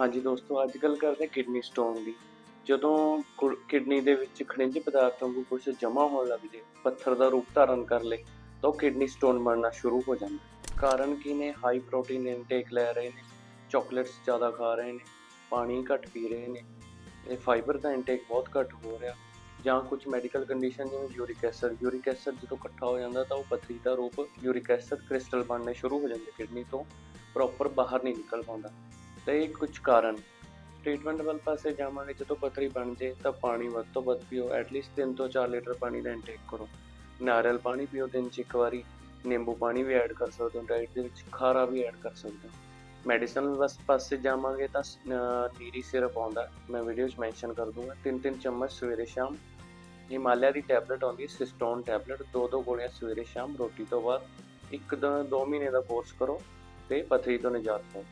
ਹਾਂਜੀ ਦੋਸਤੋ ਅੱਜ ਗੱਲ ਕਰਦੇ ਕਿਡਨੀ ਸਟੋਨ ਦੀ। ਜਦੋਂ ਕੁ- ਕਿਡਨੀ ਦੇ ਵਿੱਚ ਖਣਿਜ ਪਦਾਰਥਾਂ ਨੂੰ ਕੁਝ ਜਮ੍ਹਾਂ ਹੋਣ ਲੱਗ ਜੇ, ਪੱਥਰ ਦਾ ਰੂਪ ਧਾਰਨ ਕਰ ਲੇ ਤਾਂ ਉਹ ਕਿਡਨੀ ਸਟੋਨ ਬਣਨਾ ਸ਼ੁਰੂ ਹੋ ਜਾਂਦਾ ਕਾਰਨ ਕੀ ਨੇ? ਹਾਈ ਪ੍ਰੋਟੀਨ ਇਨਟੇਕ ਲੈ ਰਹੇ ਨੇ ਚਾਕਲੇਟਸ ਜ਼ਿਆਦਾ ਖਾ ਰਹੇ ਨੇ, ਪਾਣੀ ਘੱਟ ਪੀ ਰਹੇ ਨੇ, ਇਹ ਫਾਈਬਰ ਦਾ ਇਨਟੇਕ ਬਹੁਤ ਘੱਟ ਹੋ ਰਿਹਾ। ਜਾਂ ਕੁਝ ਮੈਡੀਕਲ ਕੰਡੀਸ਼ਨ ਜਿਵੇਂ ਯੂਰਿਕ ਐਸਿਡ ਯੂਰਿਕ ਐਸਿਡ ਜਦੋਂ ਇਕੱਠਾ ਹੋ ਜਾਂਦਾ ਤਾਂ ਉਹ ਪਥਰੀ ਦਾ ਰੂਪ ਯੂਰਿਕ ਐਸਿਡ ਕ੍ਰਿਸਟਲ ਬਣਨੇ ਸ਼ੁਰੂ ਹੋ ਜਾਂਦੇ ਕਿਡਨੀ ਤੋਂ ਪ੍ਰੋਪਰ ਬਾਹਰ ਨਹੀਂ ਨਿਕਲ ਪਾਉਂਦਾ। ਤਾਂ ਇਹ ਕੁਝ ਕਾਰਨ। ਟ੍ਰੀਟਮੈਂਟ ਵੱਲ ਪਾਸੇ ਜਾਵਾਂਗੇ, ਜਦੋਂ ਪੱਥਰੀ ਬਣ ਜੇ ਤਾਂ ਪਾਣੀ ਵੱਧ ਤੋਂ ਵੱਧ ਪੀਓ ਐਟਲੀਸਟ 3 ਤੋਂ 4 ਲੀਟਰ ਪਾਣੀ ਦਾ ਇਨਟੇਕ ਕਰੋ। ਨਾਰੀਅਲ ਪਾਣੀ ਪੀਓ ਦਿਨ 'ਚ ਇੱਕ ਵਾਰੀ, ਨਿੰਬੂ ਪਾਣੀ ਵੀ ਐਡ ਕਰ ਸਕਦੇ ਹੋ ਡਾਈਟ ਦੇ ਵਿੱਚ ਖਾਰਾ ਵੀ ਐਡ ਕਰ ਸਕਦੇ ਹੋ। ਮੈਡੀਸਨ ਵਸ ਪਾਸੇ ਜਾਵਾਂਗੇ ਤਾਂ ਸ- ਨੀਰੀ ਸਿਰਪ ਆਉਂਦਾ, ਮੈਂ ਵੀਡੀਓ 'ਚ ਮੈਂਸ਼ਨ ਕਰ ਦੂੰਗਾ। ਤਿੰਨ ਤਿੰਨ ਚਮਚ ਸਵੇਰੇ ਸ਼ਾਮ ਹਿਮਾਲਿਆ ਦੀ ਟੈਬਲੇਟ ਆਉਂਦੀ ਹੈ ਸਿਸਟੋਨ ਟੈਬਲੇਟ ਦੋ ਦੋ ਗੋਲੀਆਂ ਸਵੇਰੇ ਸ਼ਾਮ, ਰੋਟੀ ਤੋਂ ਬਾਅਦ ਇੱਕ ਦੋ ਦੋ ਮਹੀਨੇ ਦਾ ਕੋਰਸ ਕਰੋ ਤੇ ਪਥਰੀ ਤੋਂ ਨਿਜਾਤ ਪਾਓ।